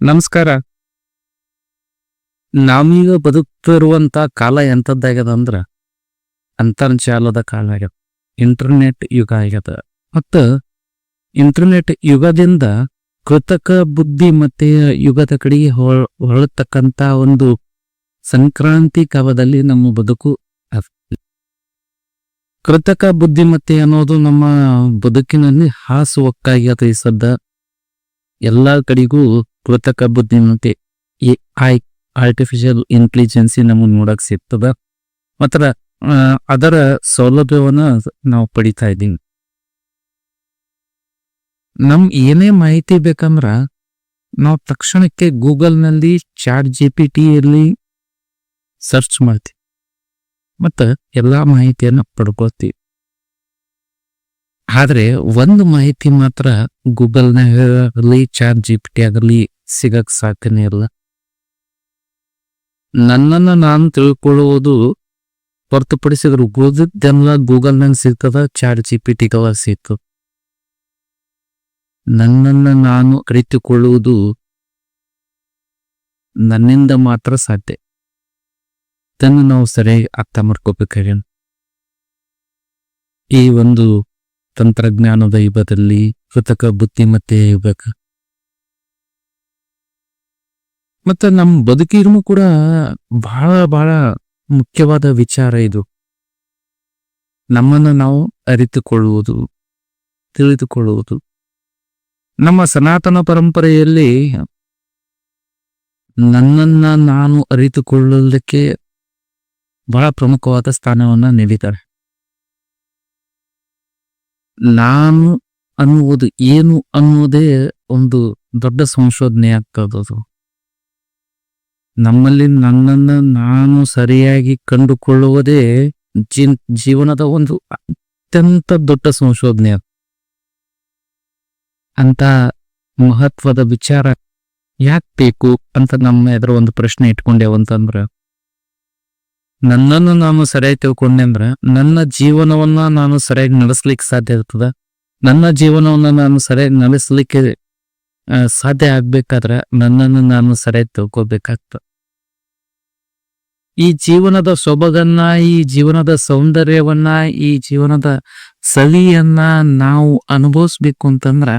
ನಮಸ್ಕಾರ. ನಾವೀಗ ಬದುಕ್ತಿರುವಂತ ಕಾಲ ಎಂಥದ್ದಾಗ್ಯದ ಅಂದ್ರ, ಅಂತರ್ಜಾಲದ ಕಾಲ ಆಗ್ಯದ ಇಂಟರ್ನೆಟ್ ಯುಗ ಆಗ್ಯದ. ಮತ್ತ ಇಂಟರ್ನೆಟ್ ಯುಗದಿಂದ ಕೃತಕ ಬುದ್ಧಿ ಮತ್ತೆ ಯುಗದ ಕಡೆಗೆ ಹೊಳ ಹೊರತಕ್ಕಂತ ಒಂದು ಸಂಕ್ರಾಂತಿ ಕಾಲದಲ್ಲಿ ನಮ್ಮ ಬದುಕು ಕೃತಕ ಬುದ್ಧಿಮತ್ತೆ ಅನ್ನೋದು ನಮ್ಮ ಬದುಕಿನಲ್ಲಿ ಹಾಸುವಕ್ಕಾಗ್ಯದ ಈ ಸದ್ದ. ಎಲ್ಲಾ ಕಡೆಗೂ ಕೃತಕ ಬುದ್ಧಿಮತ್ತೆ ಎ ಐ ಆರ್ಟಿಫಿಷಿಯಲ್ ಇಂಟೆಲಿಜೆನ್ಸಿ ನಮಗೆ ನೋಡಕ್ ಸಿಗ್ತದ. ಮಾತ್ರ ಅದರ ಸೌಲಭ್ಯವನ್ನ ನಾವು ಪಡಿತಾ ಇದ್ದೀವಿ. ನಮ್ ಏನೇ ಮಾಹಿತಿ ಬೇಕಂದ್ರ ನಾವು ತಕ್ಷಣಕ್ಕೆ ಗೂಗಲ್ನಲ್ಲಿ ಚಾಟ್ ಜಿ ಪಿ ಟಿ ಇರ್ಲಿ ಸರ್ಚ್ ಮಾಡ್ತೀವಿ. ಮತ್ತು ಎಲ್ಲಾ ಮಾಹಿತಿಯನ್ನ ಪಡ್ಕೋತೀವಿ ಆದರೆ, ಒಂದು ಮಾಹಿತಿ ಮಾತ್ರ ಗೂಗಲ್ನಾಗ ಆಗಲಿ ಚಾಟ್ ಜಿ ಪಿ ಟಿ ಆಗಲಿ ಸಿಗಕ್ ಸಾಕನೇ ಇಲ್ಲ. ನನ್ನನ್ನ ನಾನು ತಿಳ್ಕೊಳ್ಳುವುದು ಹೊರತುಪಡಿಸಿದ್ರು ಗೂಗಲ್ ಗೂಗಲ್ನಾಗ ಸಿಗ್ತದ ಚಾಟ್ ಜಿ ಪಿ ಟಿಗಳ ಸಿಗ್ತದೆ ನನ್ನನ್ನ ನಾನು ಅರಿತುಕೊಳ್ಳುವುದು ನನ್ನಿಂದ ಮಾತ್ರ ಸಾಧ್ಯ. ಇದನ್ನು ನಾವು ಸರಿಯಾಗಿ ಅರ್ಥ ಮಾಡ್ಕೋಬೇಕಾಗ್ಯನ್ ಈ ಒಂದು ತಂತ್ರಜ್ಞಾನದ ಯುಗದಲ್ಲಿ ಕೃತಕ ಬುದ್ಧಿಮತ್ತೆ ಯುಗಕ್ಕ ಮತ್ತೆ ನಮ್ಮ ಬದುಕಿಗೂ ಕೂಡ ಬಹಳ ಬಹಳ ಮುಖ್ಯವಾದ ವಿಚಾರ ಇದು. ನಮ್ಮನ್ನು ನಾವು ಅರಿತುಕೊಳ್ಳುವುದು, ತಿಳಿದುಕೊಳ್ಳುವುದು. ನಮ್ಮ ಸನಾತನ ಪರಂಪರೆಯಲ್ಲಿ ನನ್ನನ್ನ ನಾನು ಅರಿತುಕೊಳ್ಳಲಿಕ್ಕೆ ಬಹಳ ಪ್ರಮುಖವಾದ ಸ್ಥಾನವನ್ನ ನೀಡಿದ್ದಾರೆ. ನಾನು ಅನ್ನುವುದು ಏನು ಅನ್ನುವುದೇ ಒಂದು ದೊಡ್ಡ ಸಂಶೋಧನೆ ಆಗ್ತದದು. ನಮ್ಮಲ್ಲಿ ನನ್ನನ್ನು ನಾನು ಸರಿಯಾಗಿ ಕಂಡುಕೊಳ್ಳುವುದೇ ಜೀನ್, ಜೀವನದ ಒಂದು ಅತ್ಯಂತ ದೊಡ್ಡ ಸಂಶೋಧನೆ. ಅಂತ ಮಹತ್ವದ ವಿಚಾರ ಯಾಕೆ ಬೇಕು ಅಂತ ನಮ್ಮ ಎದುರು ಒಂದು ಪ್ರಶ್ನೆ ಇಟ್ಕೊಂಡೇವಂತಂದ್ರ ನನ್ನನ್ನು ನಾನು ಸರಿಯಾಗಿ ತಿಳ್ಕೊಂಡೆ ಅಂದ್ರ, ನನ್ನ ಜೀವನವನ್ನ ನಾನು ಸರಿಯಾಗಿ ನಡೆಸ್ಲಿಕ್ಕೆ ಸಾಧ್ಯ ಇರ್ತದ ನನ್ನ ಜೀವನವನ್ನ ನಾನು ಸರಿಯಾಗಿ ನಡೆಸ್ಲಿಕ್ಕೆ ಸಾಧ್ಯ ಆಗ್ಬೇಕಾದ್ರೆ ನನ್ನನ್ನು ನಾನು ಸರಿಯಾಗಿ ತಿಳ್ಕೊಬೇಕಾಗ್ತದ ಈ ಜೀವನದ ಸೊಬಗನ್ನ, ಈ ಜೀವನದ ಸೌಂದರ್ಯವನ್ನ, ಈ ಜೀವನದ ಸವಿಯನ್ನ ನಾವು ಅನುಭವಿಸ್ಬೇಕು ಅಂತಂದ್ರ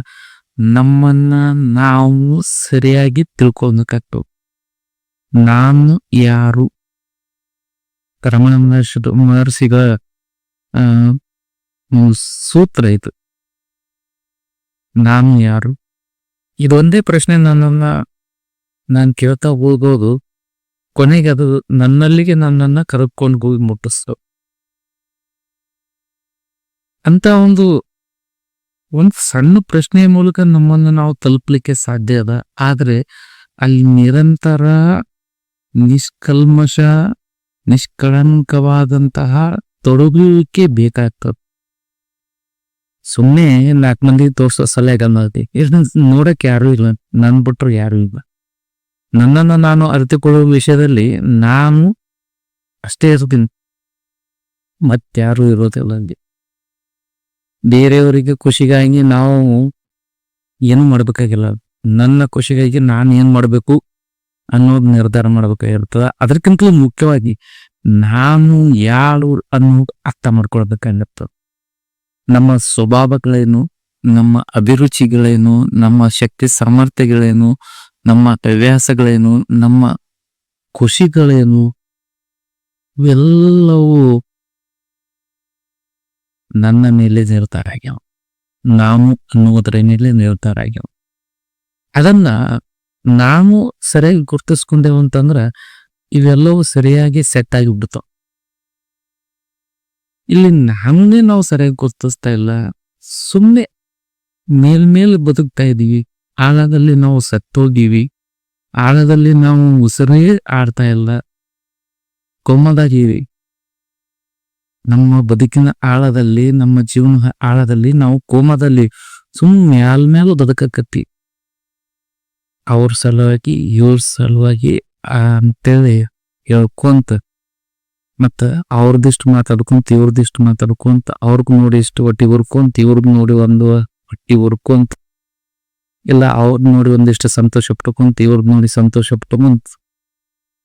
ನಮ್ಮನ್ನ ನಾವು ಸರಿಯಾಗಿ ತಿಳ್ಕೊಬೇಕಾಗ್ತವೆ ನಾನು ಯಾರು? ರಮಣ ಮಹರ್ಷಿ ಮಹರ್ಷಿಗ ಸೂತ್ರ ಇದು ನಾನು ಯಾರು? ಇದೊಂದೇ ಪ್ರಶ್ನೆ ನನ್ನನ್ನ ನಾನು ಕೇಳ್ತಾ ಹೋಗೋದು ಕೊನೆಗೆ ಅದು ನನ್ನಲ್ಲಿಗೆ ನನ್ನನ್ನ ಕರೆದುಕೊಂಡು ಹೋಗಿ ಮುಟ್ಟಿಸ್ತು. ಅಂತ ಒಂದು ಒಂದು ಸಣ್ಣ ಪ್ರಶ್ನೆಯ ಮೂಲಕ ನಮ್ಮನ್ನು ನಾವು ತಲುಪಲಿಕ್ಕೆ ಸಾಧ್ಯ ಅದ. ಆದ್ರೆ, ಅಲ್ಲಿ ನಿರಂತರ, ನಿಷ್ಕಲ್ಮಶ, ನಿಷ್ಕಳಂಕವಾದಂತಹ ತೊಡಗುವಿಕೆ ಬೇಕಾಗ್ತದೆ. ಸುಮ್ಮನೆ ನಾಲ್ಕು ಮಂದಿ ತೋರ್ಸೋ ಸಲಹೆ ಗಮನ ನೋಡಕ್ ಯಾರು ಇಲ್ಲ. ನನ್ ಬಿಟ್ರು ಯಾರು ಇಲ್ಲ. ನನ್ನನ್ನು ನಾನು ಅರಿತುಕೊಳ್ಳುವ ವಿಷಯದಲ್ಲಿ ನಾನು ಅಷ್ಟೇ ಇರ್ತೀನಿ ಮತ್ತಾರು ಇರೋದಿಲ್ಲ ಅಲ್ಲಿ ಬೇರೆಯವರಿಗೆ ಖುಷಿಗಾಗಿ ನಾವು ಏನು ಮಾಡಬೇಕಾಗಿಲ್ಲ. ನನ್ನ ಖುಷಿಗಾಗಿ ನಾನು ಏನು ಮಾಡಬೇಕು ಅನ್ನೋದು ನಿರ್ಧಾರ ಮಾಡ್ಬೇಕಾಗಿರ್ತದ. ಅದಕ್ಕಿಂತಲೂ ಮುಖ್ಯವಾಗಿ ನಾನು ಯಾರು ಅನ್ನೋದು ಅರ್ಥ ಮಾಡ್ಕೊಳ್ಬೇಕಾಗಿರ್ತದೆ. ನಮ್ಮ ಸ್ವಭಾವಗಳೇನು, ನಮ್ಮ ಅಭಿರುಚಿಗಳೇನು, ನಮ್ಮ ಶಕ್ತಿ ಸಾಮರ್ಥ್ಯಗಳೇನು ನಮ್ಮ ಹವ್ಯಾಸಗಳೇನು, ನಮ್ಮ ಖುಷಿಗಳೇನು, ಇವೆಲ್ಲವೂ ನನ್ನ ಮೇಲೆ ನಿರ್ಧಾರ ಆಗ್ಯಾವ ನಾನು ಅನ್ನುವುದರ ಮೇಲೆ ನಿರ್ಧಾರ ಆಗ್ಯಾವ ಅದನ್ನ ನಾವು ಸರಿಯಾಗಿ ಗುರ್ತಿಸ್ಕೊಂಡೆವು ಅಂತಂದ್ರ ಇವೆಲ್ಲವೂ ಸರಿಯಾಗಿ ಸೆಟ್ ಆಗಿ ಬಿಡ್ತಾವ. ಇಲ್ಲಿ ನಮ್ಮನ್ನೇ ನಾವು ಸರಿಯಾಗಿ ಗುರ್ತಿಸ್ತಾ ಇಲ್ಲ. ಸುಮ್ಮನೆ ಮೇಲ್ಮೇಲೆ ಬದುಕ್ತಾ ಇದೀವಿ. ಆಳದಲ್ಲಿ ನಾವು ಸತ್ತೋಗಿವಿ. ಆಳದಲ್ಲಿ ನಾವು ಉಸಿರೇ ಆಡ್ತಾ ಇಲ್ಲ. ಕೊಮ್ಮದಾಗಿವಿ ನಮ್ಮ ಬದುಕಿನ ಆಳದಲ್ಲಿ, ನಮ್ಮ ಜೀವನ ಆಳದಲ್ಲಿ ನಾವು ಕೋಮದಲ್ಲಿ ಸುಮ್ ಮ್ಯಾಲ್ ಮ್ಯಾಲ ಬದುಕಕತ್ತಿ ಅವ್ರ ಸಲುವಾಗಿ, ಇವ್ರ ಸಲುವಾಗಿ ಅಂತೇಳಿ ಹೇಳ್ಕೊಂತ ಮತ್ತ ಅವ್ರದಿಷ್ಟು ಮಾತಾಡ್ಕೊಂತ ಇವ್ರದಿಷ್ಟು ಮಾತಾಡ್ಕೊಂತ ಅವ್ರಿಗೂ ನೋಡಿ ಇಷ್ಟು ಹೊಟ್ಟಿ ಉರ್ಕೊಂತ ಇವ್ರಿಗ್ ನೋಡಿ ಒಂದು ಹೊಟ್ಟಿ ಉರ್ಕೊಂತ ಇಲ್ಲ, ಅವ್ರ ನೋಡಿ ಒಂದಿಷ್ಟು ಸಂತೋಷ ಪಟ್ಕೊಂತ ಇವ್ರ ನೋಡಿ ಸಂತೋಷ ಪಟ್ಕೊಂತ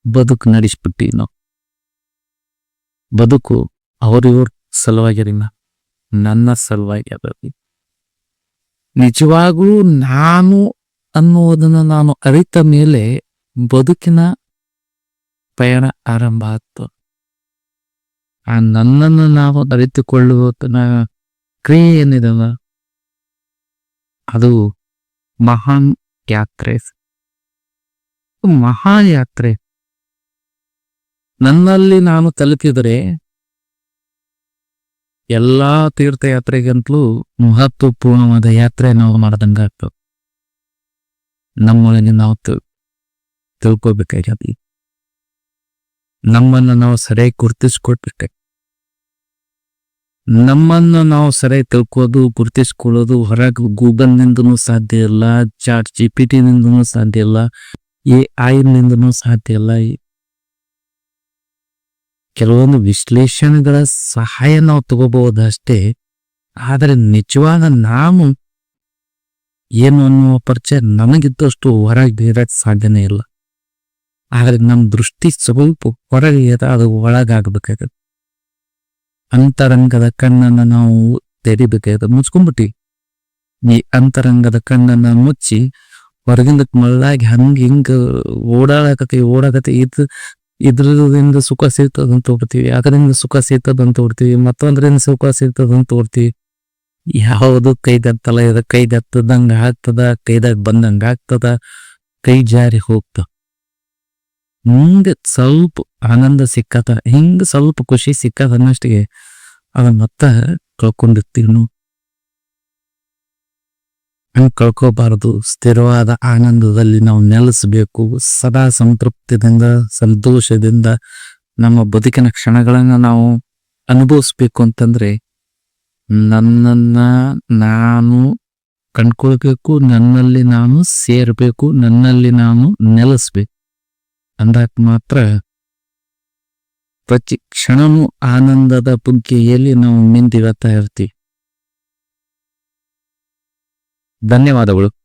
ಬದುಕು ನಡೆಸ್ಬಿಟ್ಟಿ ನಾವು. ಬದುಕು ಅವ್ರಿವ್ರ ಸಲುವಾಗಿರಿ ನನ್ನ ಸಲುವಾಗಿ ಅದರಿ ನಿಜವಾಗೂ ನಾನು ಅನ್ನುವುದನ್ನು ನಾನು ಅರಿತ ಮೇಲೆ ಬದುಕಿನ ಪಯಣ ಆರಂಭ ಆಯ್ತು ಆ ನನ್ನನ್ನು ನಾವು ಅರಿತುಕೊಳ್ಳುವ ಕ್ರಿಯೆ ಏನಿದಲ್ಲ ಅದು ಮಹಾನ್ ಯಾತ್ರೆ. ಮಹಾನ್ ಯಾತ್ರೆ. ನನ್ನಲ್ಲಿ ನಾನು ತಲುಪಿದರೆ ಎಲ್ಲಾ ತೀರ್ಥಯಾತ್ರೆಗಂತಲೂ ಮಹತ್ವಪೂರ್ಣವಾದ ಯಾತ್ರೆ ನಾವು ಮಾಡ್ದಂಗ ಆಗ್ತದೆ ನಮ್ಮೊಳಗೆ ನಾವು ತಿಳ್ ತಿಳ್ಕೊಬೇಕಾಗ್ಯದ. ನಮ್ಮನ್ನು ನಾವು ಸರಿಯಾಗಿ ಗುರ್ತಿಸ್ಕೊಟ್ಬಿಟ್ಟೆ ನಮ್ಮನ್ನು ನಾವು ಸರಿಯಾಗಿ ತಿಳ್ಕೋದು, ಗುರುತಿಸ್ಕೊಳ್ಳೋದು, ಹೊರಗೆ ಗೂಗಲ್ನಿಂದನೂ ಸಾಧ್ಯ ಇಲ್ಲ, ಚಾಟ್ ಜಿ ಪಿ ಟಿನಿಂದನೂ ಸಾಧ್ಯ ಇಲ್ಲ, ಎ ಐನಿಂದನೂ ಸಾಧ್ಯ ಇಲ್ಲ. ಕೆಲವೊಂದು ವಿಶ್ಲೇಷಣೆಗಳ ಸಹಾಯ ನಾವು ತಗೋಬಹುದು ಅಷ್ಟೇ ಆದರೆ ನಿಜವಾದ ನಾವು ಏನು ಅನ್ನುವ ಪರಿಚಯ ನನಗಿದ್ದಷ್ಟು ಹೊರಗೆ ಬೀರಕ್ಕೆ ಸಾಧ್ಯನೇ ಇಲ್ಲ. ಆದರೆ ನಮ್ಮ ದೃಷ್ಟಿ ಸ್ವಲ್ಪ ಹೊರಗೆ ಅದು ಒಳಗಾಗಬೇಕಾಗತ್ತೆ. ಅಂತರಂಗದ ಕಣ್ಣನ್ನು ನಾವು ತೆರಿಬೇಕಾಯ್ತು ಮುಚ್ಕೊಂಡ್ಬಿಟ್ಟಿ. ಈ ಅಂತರಂಗದ ಕಣ್ಣನ್ನು ಮುಚ್ಚಿ ಹೊರಗಿಂದ ಮಳ್ಳಾಗಿ ಹಂಗೆ ಹಿಂಗೆ ಓಡಾಡಕತಿ ಓಡಾಕತಿ ಇದು ಇದ್ರದಿಂದ ಸುಖ ಸಿಗ್ತದಂತ ಹೋಗ್ತೀವಿ ಅದರಿಂದ ಸುಖ ಸಿಗ್ತದಂತ ತೋರ್ತೀವಿ, ಮತ್ತೊಂದ್ರಿಂದ ಸುಖ ಸಿಗ್ತದಂತ ತೋರ್ತೀವಿ. ಯಾವುದು ಕೈದತ್ತಲ್ಲ ಇದು ಕೈದತ್ತದಂಗೆ ಆಗ್ತದ ಕೈದಾಗ ಬಂದಂಗ ಆಗ್ತದ, ಕೈ ಜಾರಿ ಹೋಗ್ತ. ಹಿಂಗ ಸ್ವಲ್ಪ ಆನಂದ ಸಿಕ್ಕತ ಹಿಂಗ ಸ್ವಲ್ಪ ಖುಷಿ ಸಿಕ್ಕದ ಅನ್ನಷ್ಟಿಗೆ ಅದನ್ನ ಮತ್ತ ಕಳ್ಕೊಂಡಿರ್ತೀವಿ ನಾವು. ಹಂಗ್ ಕಳ್ಕೋಬಾರದು, ಸ್ಥಿರವಾದ ಆನಂದದಲ್ಲಿ ನಾವು ನೆಲೆಸಬೇಕು. ಸದಾ ಸಂತೃಪ್ತಿದಿಂದ, ಸಂತೋಷದಿಂದ ನಮ್ಮ ಬದುಕಿನ ಕ್ಷಣಗಳನ್ನ ನಾವು ಅನುಭವಿಸ್ಬೇಕು ಅಂತಂದ್ರೆ ನನ್ನನ್ನ ನಾನು ಕಂಡ್ಕೊಳ್ಬೇಕು, ನನ್ನಲ್ಲಿ ನಾನು ಸೇರ್ಬೇಕು, ನನ್ನಲ್ಲಿ ನಾನು ನೆಲೆಸ್ಬೇಕು. ಅಂದಾಗ ಮಾತ್ರ ಪ್ರತಿ ಕ್ಷಣನೂ ಆನಂದದ ಬುಗ್ಗೆಯಲ್ಲಿ ನಾವು ಮಿಂದಿರತ್ತಾ ಇರ್ತೀವಿ. ಧನ್ಯವಾದಗಳು.